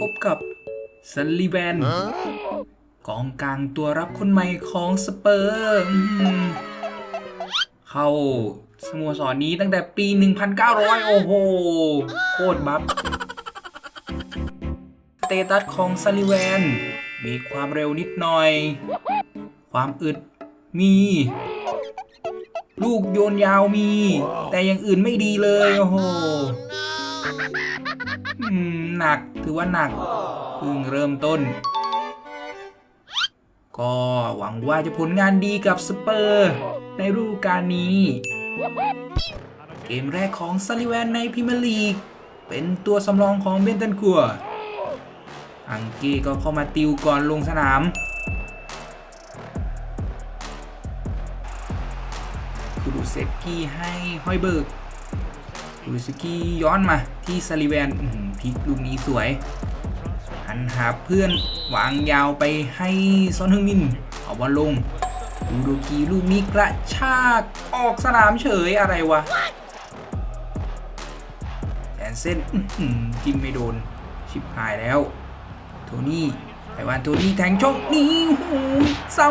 พบกับซันลีแวนกองกลางตัวรับคนใหม่ของสเปอร์อืมเข้าสโมสรนี้ตั้งแต่ปี 1900 โอ้โห โคตรบัฟสเตตัสของซันลีแวน มีความเร็วนิดหน่อย ความอึดมี ลูกโยนยาวมี แต่อย่างอื่นไม่ดีเลย โอ้โหอืม หนักถือว่าหนักเพิ่งเริ่มต้น ก็หวังว่าจะผลงานดีกับสเปอร์ ในฤดูกาลนี้ เกมแรกของซัลลิแวนในพรีเมียร์ลีก เป็นตัวสำรองของเบนตันกัวร์อังเก้ก็เข้ามาติวก่อนลงสนามคูรุเซกี้ให้ฮอยเบิร์ก คูรุเซกี้ย้อนมาที่ซาลิแวนพลิกลูกนี้สวย หันหาเพื่อนวางยาวไปให้ซอนฮึงมิน เอาบอลลงดูโดกีลูกนี้กระชากออกสนามเฉยอะไรวะแอนเส้นจิ้มไม่โดน ชิบหายแล้ว โทนี่ไต้หวันโทนี่แทงช่องนี้โอ้โหซ้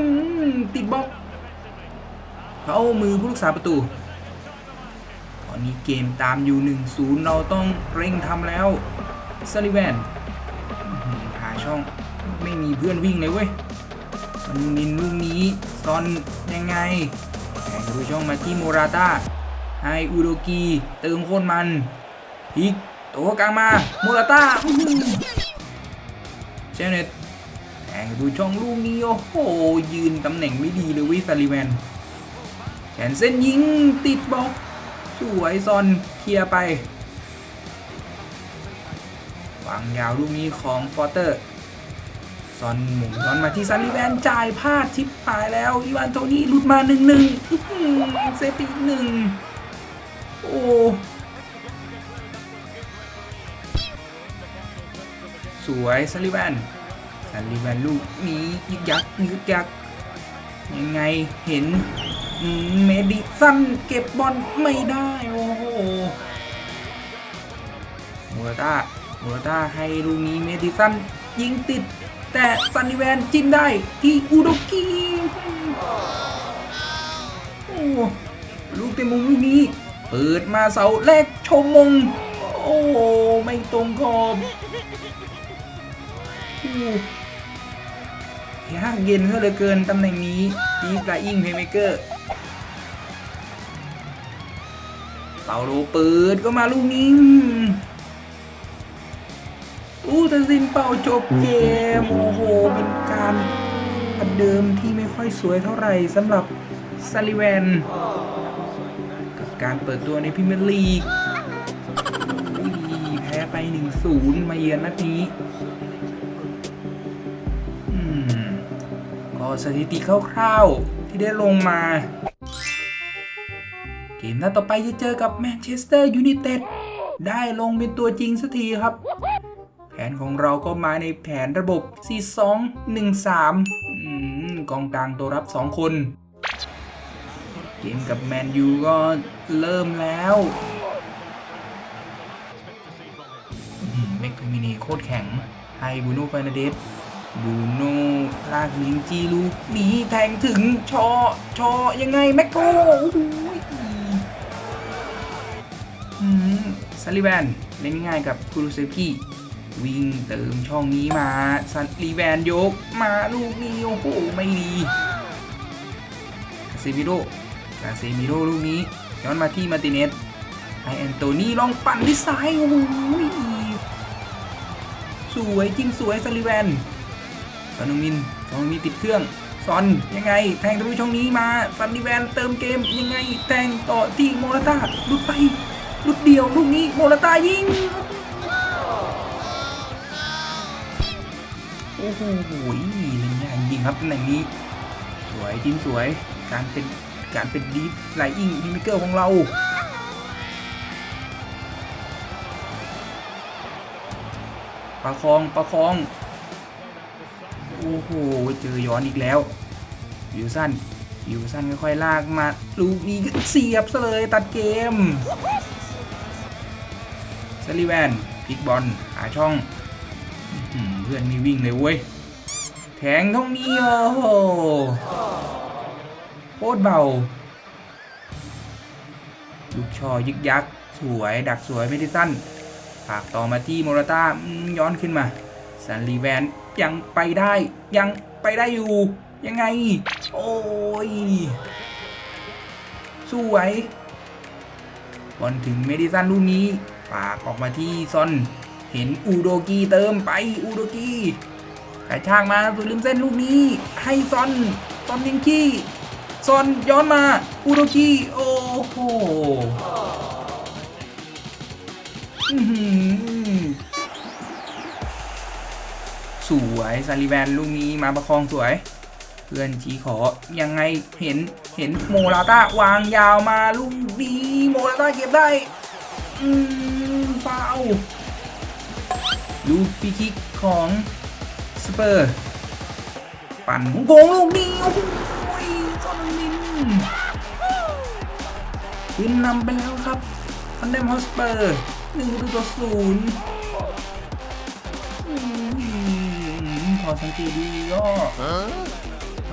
ำติดบล็อก เข้ามือผู้รักษาประตู อนนี้เกมตามอยู่ 1-0 เราต้องเร่งทำแล้วซาลิแวนหาช่องไม่มีเพื่อนวิ่งเลยเว้ยมันนินลูกนี้ซอนยังไงแข่งดูช่องมาที่โมราตาให้อุโดกีเติมโคนมันพลิกตัวกลางมาโมราตาเจเน็ตแข่งดูช่องลูกนี้โอ้โหยืนตำแหน่งไม่ดีเลยเวิซาลิแวนแขนเส้นยิงติดบล็อก สวยซอนเคลียร์ไปวางยาวลูกนี้ของฟอเตอร์ซอนหมุนย้อนมาที่ซันนีแวนจ่ายพลาดทิปหายแล้วอีวานโทนี่หลุดมาหนึ่งหนึ่งเซฟอีกหนึ่งโอ้สวยซันลีแวนซันลีแวนลูกนี้ยึกยักยึกยักยังไงเห็น เมดิสันเก็บบอลไม่ได้ โอ้โหมูราต้ามูราต้าให้ลูกนี้เมดิสันยิงติด แต่ซันนิแวนจิ้มได้ที่อุดกิโอ้ลูกเต็มมุมลูกนี้ เปิดมาเสาแรกชมมง โอ้ไม่ตรงขอบโอ้ยากเย็นซะเหลือเกินตำแหน่งนี้ดีฟลาอิงเพย์เมเกอร์าโลเปิดก็มาลูกนี้อู้ต่ซินเป่าจบเกม โอ้โห เป็นการประเดิมที่ไม่ค่อยสวยเท่าไหร่สำหรับซาลิแวนกับการเปิดตัวในพรีเมียร์ลีกแพ้ไป 1-0 มาเยือนนัดนี้อืมก็สถิติคร่าวๆที่ได้ลงมา เกมนัดต่อไปจะเจอกับแมนเชสเตอร์ยูไนเต็ดได้ลงเป็นตัวจริงสักทีครับ แผนของเราก็มาในแผนระบบ 4-2-1-3อกองกลางตัวรับ 2 คน เกมกับแมนยูก็เริ่มแล้วเมกโทมินีโคตรแข็งให้บูโน่ฟานาเดสบูโน่ลากลิงจีลูกหนีแทงถึงชอชอยังไงแม็กโก ซาลิแวนเล่นง่ายกับคูรุเซกี้วิ่งเติมช่องนี้มาซันลีแวนยกมาลูกนี้โอ้โหไม่ดีคาเซมิโร่คาเซมิโร่ลูกนี้ย้อนมาที่มาติเนสให้แอนโตนีลองปั่นที่ซ้ายโอ้โหสวยจริงสวยซาลิแวนซอนมินซอนมินติดเครื่องซอนยังไง แทงทะลุช่องนี้มาซันนิแวนเติมเกมยังไง แทงต่อที่โมราตาลุดไป ลุดเดียวลูกนี้โมราต้ายิง โอ้โหเล่นยากจริงครับตำแหน่งนี้ สวยจริงสวย การเป็นการเป็นดีฟไลอิงพิมิเกอร์ของเราประคองประคอง โอ้โห เจอย้อนอีกแล้ววิวสั้นวิวสั้นค่อยๆลากมา ลูกนี้เสียบซะเลยตัดเกม ซาลิแวนพลิกบอลหาช่องเพื่อนม่วิ่งเลยเว้ย แทงท่องนี้โอ้โหโคตรเบา ลูกชอยึกยักสวยดักสวยไม่ได้สั้นฝากต่อมาที่โมราตาย้อนขึ้นมาซันลีแวนยังไปได้ยังไปได้อยู่ ยังไง โอ้ย สวยบอลถึงเมดิสันลูกนี้ ฝากออกมาที่ซอน เห็นอูโดกีเติมไปอูโดกีกระชากมาสุดริมเส้นลูกนี้ ให้ซอนซอนยิงขี้ซอนย้อนมาอูโดกีโอ้โหสวยซาลิแวนลูกนี้มาประคองสวย เพื่อนชี้ขอยังไงเห็นเห็นโมราต้าวางยาวมาลูกนี้โมราต้าเก็บได้ อืม ฟาวล์ลูกฟรีคิกของสเปอร์ ปั่นโกงลูกนี้โอ้โหซอนมินขึ้นนำไปแล้วครับคอนเดมฮอสเปอร์หนึ่งประตูต่อศูนย์พอสังเกตดีก็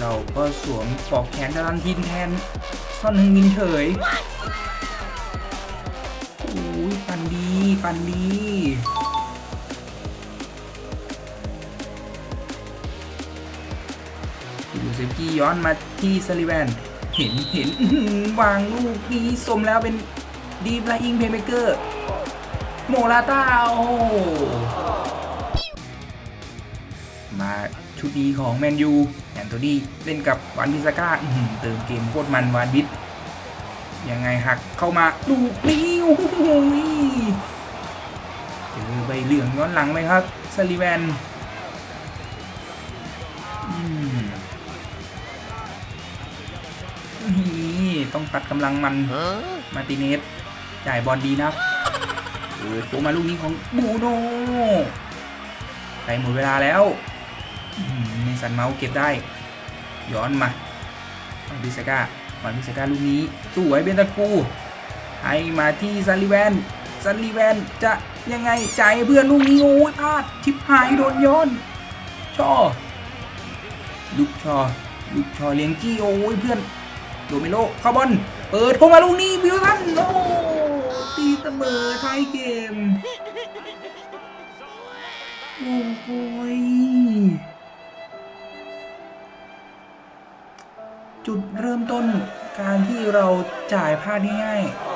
เราก็สวมปลอกแขนดารันทินแทนซ่อนหนึ่งมินเฉย อ้ยปันดีปันดีดูเซฟกี้ย้อนมาที่ซาลิแวนเห็นเห็นวางลูกนี้สมแล้วเป็นดีฟไลอิงเพย์เมเกอร์ โมลาตาโอ้มาชุดดีของแมนยูแอนโทนีเล่นกับวานบิสก้าอื้อหือเติมเกมโคตรมันวานบิสยังไงหักเข้ามาลูกนี้ เจอใบเหลืองย้อนหลังไหมครับซาลิแวนอืมนี่ต้องตัดกำลังมัน มาร์ติเนสจ่ายบอลดีนะเออโผมาลูกนี้ของบูโนใกล้หมดเวลาแล้วอืมเมสันเมาส์เก็บได้ ย้อนมาวันพิสก้าวันพิสก้าลูกนี้สวยเบนตากู ให้มาที่ซันลีแวนซันลีแวนจะยังไงจ่ายให้เพื่อนลูกนี้โอ้ยพลาดชิปหายโดนย้อนช่อลูกชอลูกชอเลี้ยงกี้โอ้ยเพื่อนโดเมโลเข้าบอลเปิดเข้ามาลูกนี้วิวทันโอ้ตีเสมอท้ายเกมโอ้โหยจุดเริ่มต้นการที่เราจ่ายพลาดง่ายๆ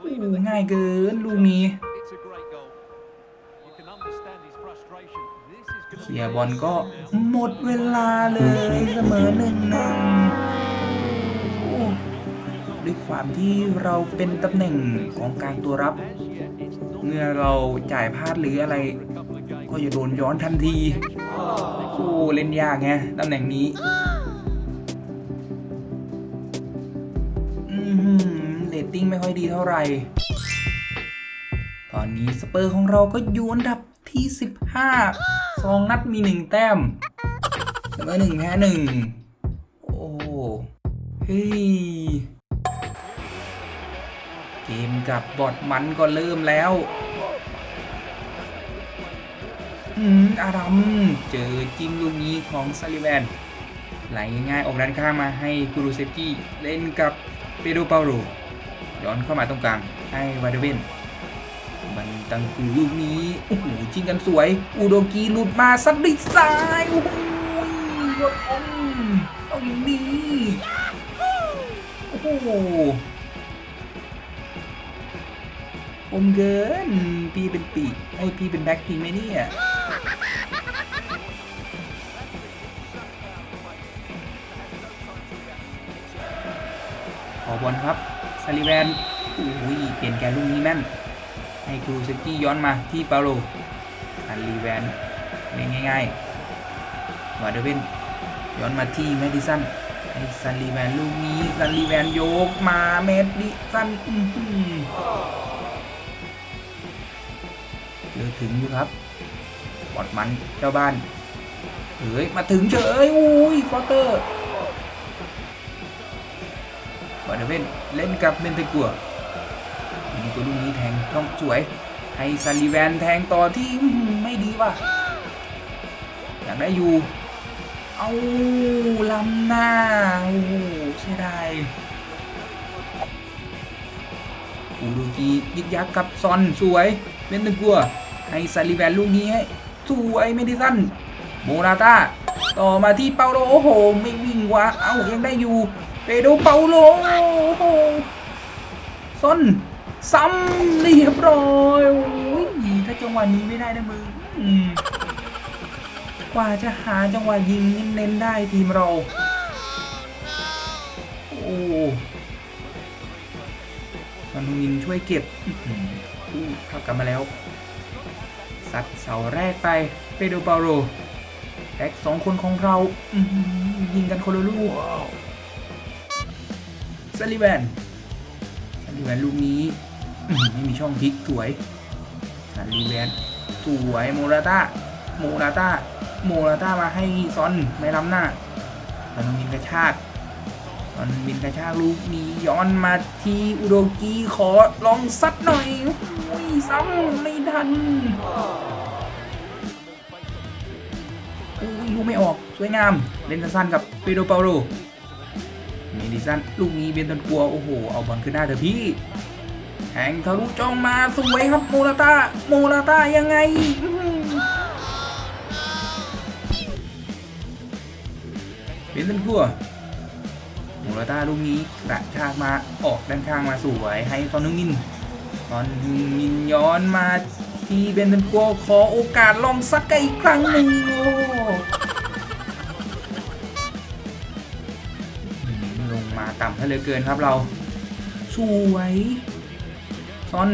โอ้ง่ายเกินลูกนี้เคลียบอลก็หมดเวลาเลยเสมอหนึ่งหนึ่งด้วยความที่เราเป็นตำแหน่งของกางตัวรับ เมื่อเราจ่ายพลาดหรืออะไร ก็จะโดนย้อนทันที โอ้เล่นยากไงตำแหน่งนี้ อยดีเท่าไหร่ ตอนนี้สเปอร์ของเราก็อยู่อันดับที่ 15สองนัดมี 1 แต้มเสมอหนึ่งแพ้หนึ่งโอ้เฮ้ยเกมกับบอดมันก็เริ่มแล้วอืมอารัมเจอจิ้มลูกนี้ของซาลิแวนไหลง่ายๆออกด้านข้างมาให้กูรูเซฟกี้เล่นกับเปโดเปาโร ย้อนเข้ามาตรงกลางให้วาเดเวนบันตังกูลูกนี้โอ้โหชิงกันสวย อูโดกีหลุดมาซัดด้วยซ้ายโอ้โหยอดอมเอาอย่างนี้โอ้โหอมเกินพี่เป็นปีกไอ้ยพี่เป็นแบ็คทีไหมเนี่ยขอบอลครับ ซาลิแวนอุ้ยเปลี่ยนแกนลูกนี้แม่นให้ครูเซกี้ย้อนมาที่เปาโลอันลีแวนเล่นง่ายๆวาเดเวนย้อนมาที่แมดิสันให้ซันลีแวนลูกนี้ซันลีแวนโยกมาเมดิสันอื้อหือเจอถึงอยู่ครับบอดมันเจ้าบ้านเฮ้ยมาถึงเฉยอุ้ยฟอเตอร์ วาเดเวนเล่นกับเบนเตกัวนี่ตัวลูกนี้แทงต้องสวย ให้ซันลีแวนแทงต่อที่ไม่ดีว่ะ อยากได้อยู่ เอาลำหน้าโอ้โหเสียดายอูดูกียึกยักกับซอนสวยเบนเตกัวให้ซันลีแวนลูกนี้ให้สวยไม่ได้สั้นโมราต้าต่อมาที่เปาโลโอ้โห ไม่วิ่งวะ เอ้ายังได้อยู่ เปโดเปาโลโอ้โหซ้นซ้ำเรียบร้อยโอ้ยถ้าจังหวะนี้ไม่ได้นะมึงอืมกว่าจะหาจังหวะยิงเน้นได้ทีมเรา โอ้ซอนฮมินช่วยเก็บขับกลับมาแล้วสัดเสาแรกไปเปโดเปาโลแบ็กสองคนของเรายิงกันคนละลูก ซาลิแวนซาลิแวนลูกนี้ไม่มีช่องพลิกสวยซาลิแวนสวยโมราต้าโมราต้าโมราต้ามาให้ซอนไม่ล้ำหน้าซอนมินกระชากซอนมินกระชากลูกนี้ย้อนมาที่อุโดกีขอลองซัดหน่อยโอ้ยซ้ำไม่ทันอุ้ยลูกไม่ออกสวยงาม เล่นสั้นกับเปโดเปาโล เมดิสันลูกนี้เบนตันกลัวโอ้โห เอาบอลขึ้นหน้าเถอะพี่แทงทะลุจ้องมาสวยครับโมราต้าโมราต้ายังไงเบนตันกลัวโมราต้าลูกนี้กระชากมาออกด้านข้างมาสวยให้ตอนนึงมินตอนนึงมินย้อนมาที่เบนตันกลัวขอโอกาสลองซัดกันอีกครั้งหนึ่งโอ้ งมาต่ะเหลือเกินครับเรา สวยซอน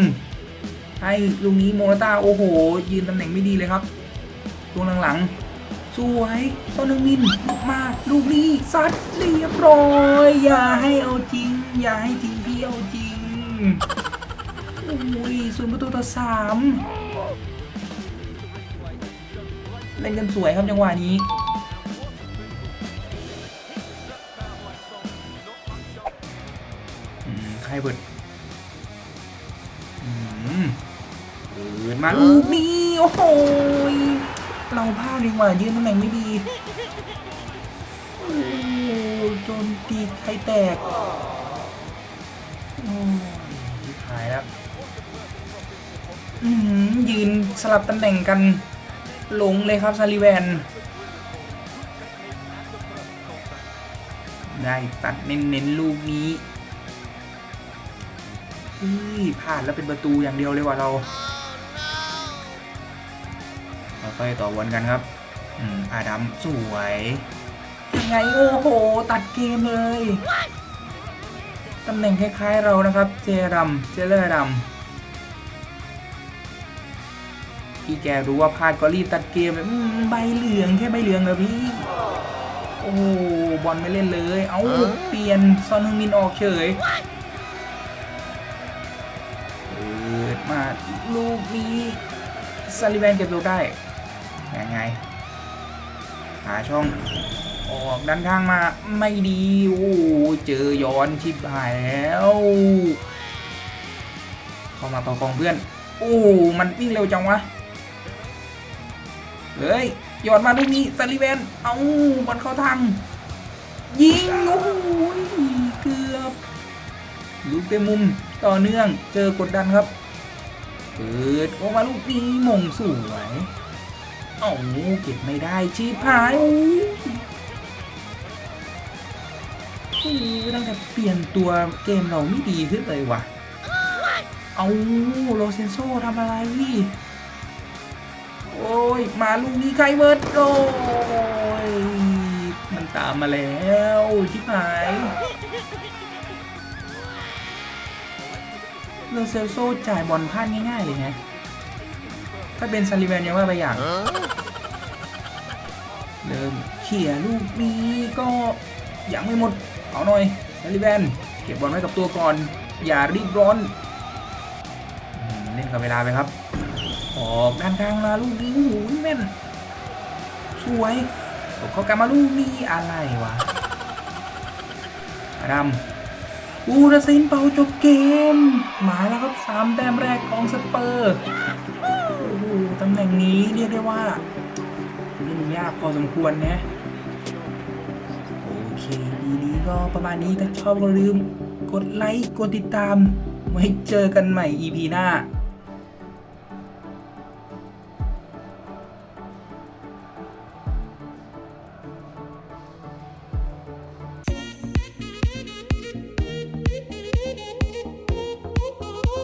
ให้ลูกนี้โมราต้าโอ้โห ยืนตำแหน่งไม่ดีเลยครับช่วงหลังๆสวยซอนนึงมินมาลูกนี้ซัดเรียบร้อย อย่าให้เอาจริง อย่าให้ทีมพี่เอาจริงโอ้ยศูนย์ประตูต่อสามเล่นกันสวยครับจังหวะนี้ ใครเบิดอืมเปิดมาลูกนี้โอ้โหยเราพลาดดีกว่ายืนตำแหน่งไม่ดีโอ้โจนตีไข่แตกโอ้ยหายแล้วอืมยืนสลับตำแหน่งกันหลงเลยครับซาลิแวนได้ตัดเน้นๆลูกนี้ เฮ้ยพลาดแล้วเป็นประตูอย่างเดียวเลยว่ะเราค่อยต่อวนกันครับ อืมอาดัมสวยยังไงโอ้โห ตัดเกมเลย ตำแหน่งคล้ายๆเรานะครับ เจรัมเจเลอร์ดัมพี่แกรู้ว่าพลาดก็รีบตัดเกมเลยใบเหลืองแค่ใบเหลืองเหรอพี่ โอ้บอลไม่เล่นเลย เอาเปลี่ยนซอนฮึงมินออกเฉย มาลูกนี้ซาลิแวนเก็บตัวได้ ยังไง หาช่อง ออกด้านข้างมาไม่ดี โอ้เจอย้อนชิบหายแล้ว เข้ามาประคองเพื่อน โอ้ มันวิ่งเร็วจังวะ เฮ้ยย้อนมาลูกนี้ซาลิแวน เอาบอลเข้าทางยิง โอ้โหเกือบลูกเต็มมุมต่อเนื่องเจอกดดันครับ ปิดออกมาลูกนี้มงสวยเอ้าเก็บไม่ได้ชีพายโอ้ยตั้งแต่เปลี่ยนตัวเกมเราไม่ดีขึ้นเลยว่ะ เอาโรเซนโซทำอะไรโอ้ย มาลูกนี้ใครเบิร์ดโอ้ย มันตามมาแล้วชิบหาย โรเซลโซจ่ายบอลพลาดง่ายๆเลยไงถ้าเป็นซาลิแวนยังว่าไปอย่าง เริ่มเขี่ยลูกนี้ก็ยังไม่หมด เอาหน่อยซาลิแวนเก็บบอลไว้กับตัวก่อน อย่ารีบร้อนเล่นกับเวลาไปครับ ออกด้านข้างมาลูกนี้โอ้โหแม่น สวยตบเข้ากลับมาลูกนี้อะไรวะอดัม อูรสินเป่าจบเกมมาแล้วครับสามแต้มแรกของสเปอร์โอ้โหตำแหน่งนี้เรียกได้ว่าเล่นยากพอสมควรนะโอเคดีนี้ก็ประมาณนี้ถ้าชอบก็ลืม กดไลค์ กดติดตามไว้เจอกันใหม่ EP หน้า